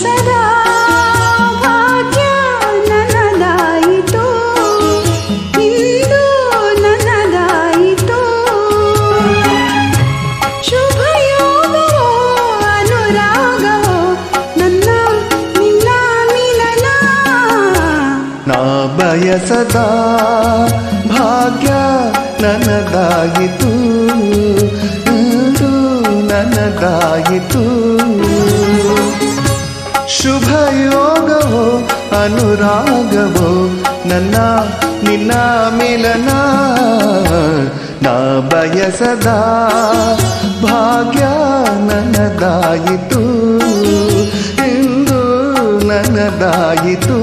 ಬಯಸದ ಭಾಗ್ಯ ನನ್ನದಾಯಿತು ಇಂದು ನನ್ನದಾಯಿತು ಶುಭಯೋಗವೋ ಅನುರಾಗವೋ ನನ್ನ ನಿನ್ನ ಮಿಲನ ನಾ ಬಯಸದ ಭಾಗ್ಯ ನನದಾಯಿತು ಇಂದು ನನದಾಯಿತು ಅನುರಾಗವೋ ನನ್ನ ನಿನ್ನ ಮಿಲನ ನಾ ಬಯಸದ ಭಾಗ್ಯ ನನದಾಯಿತು ಇಂದು ನನದಾಯಿತು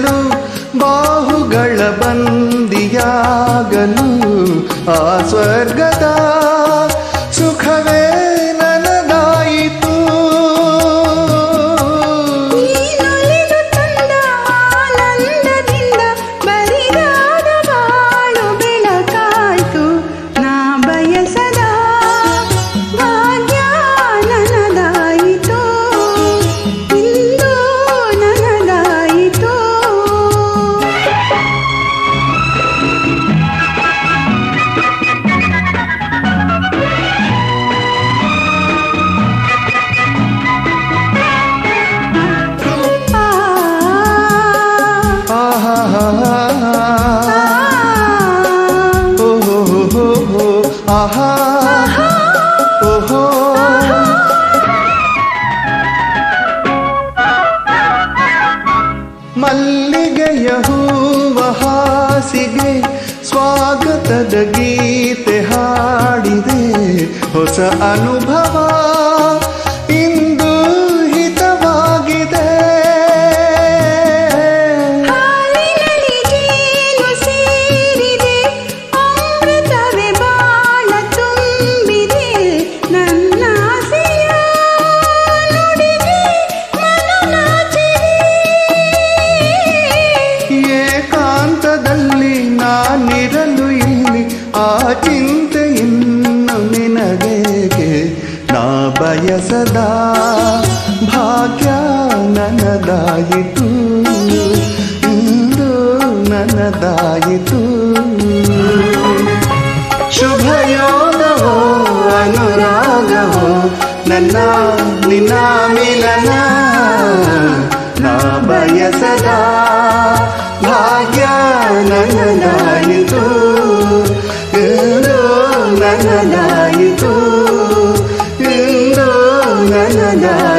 ಸೇರಲು ಬಾಹುಗಳ ಬಂದಿಯಾಗಲು ಆ ಸ್ವರ್ಗದ ಗೀತೆ ಹಾಡಿದೆ ಹೊಸ ಅನುಭವ ಭಾಗ್ಯ ನನದಾಯಿತು ಇಂದು ನನದಾಯಿತು ಶುಭ ಯೋಗವೋ ಅನುರಾಗವೋ ನನ್ನ ನಿನ್ನ ಮಿಲನ ನಾ ಬಯಸದ ಭಾಗ್ಯ ನನದಾಯಿತು Yeah.